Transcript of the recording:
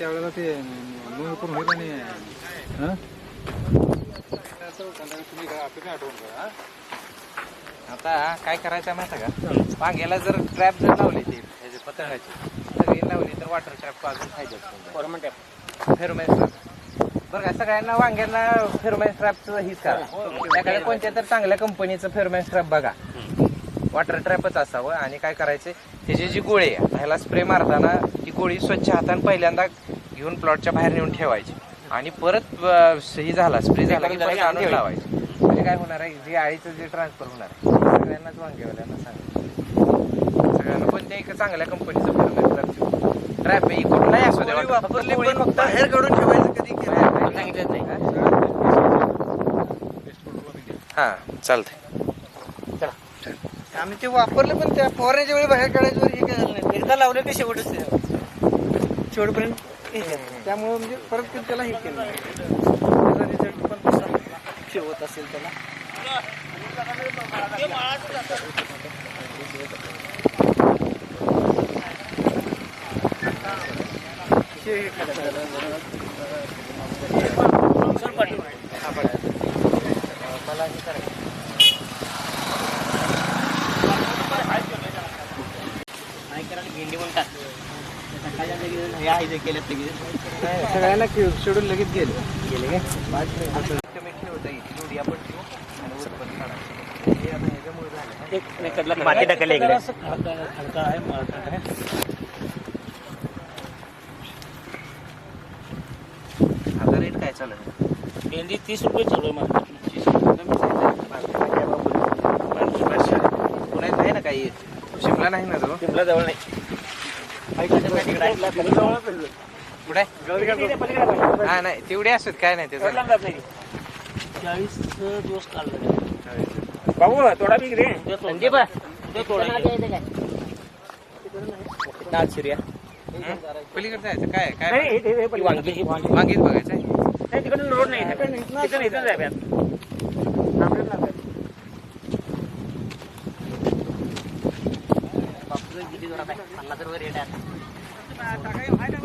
त्यावेळेला ते नोंद करून होईल आणि हं? हं? आता काय करायचं माहिती का? वांग्याला जर ट्रॅप जर लावली ते ह्याचे पतंगाची सगळी लावली तर वॉटर ट्रॅप अजून फायदा फेरोमॅन ट्रॅप बरं का सगळ्यांना वांग्यांना फेरोमॅन ट्रॅपचं हीच करा. त्याकडे कोणत्या तर चांगल्या कंपनीचं फेरोमॅन ट्रॅप बघा. वॉटर ट्रॅपच असावं आणि काय करायचे त्याची जी गोळी आहे ह्याला स्प्रे मारताना ती गोळी स्वच्छ हाताने पहिल्यांदा घेऊन प्लॉटच्या बाहेर नेऊन ठेवायची. आणि परत ही झाला स्प्रे झाला की परत आणून लावायची. म्हणजे काय होणार आहे जे आळीचं जे ट्रान्सफर होणार आहे सगळ्यांनाच वांगेवाल्यांना सांगा सगळ्यांना कोणत्या एका चांगल्या कंपनीचं फेरोमॅन ट्रॅप ट्रॅप आहे कुठलाही असू दे वापरले पण फक्त बाहेर काढून ठेवायचं कधी सांगितलं नाही. हा? चालतंय. आम्ही ते वापरले पण त्या फवारण्याच्या वेळी बाहेर काढायचं हे केलं नाही. एकदा लावलं ते शेवटच ते शेवटपर्यंत हे. त्यामुळं म्हणजे परत ते त्याला हे केलं त्याचा रिझल्ट पण शेवट असेल त्याला. हे हे. मला हे करायचं. नाही, सगळ्यांना शेड्यूल लगेच गेले. गेले तुम्ही ठेवता माती टाकली इकडे. आता रेट काय चालू आहे? भेंडी तीस रुपये चालू आहे मार्केट पुण्यात आहे ना काही? शिमला नाही ना तो? शिमला जवळ नाही. कुठे? हा नाही तेवढे असत काय नाही त्याचं. चाळीस दिवस काढले बाबू थोडा बी रे संदीप हं? पलीकडे जायचं काय काय? वांगी मागेच बघायचं आहे. नाही तिकडून रोड नाही तिकडून इथं जाय पन्नास रुपये रेट आहे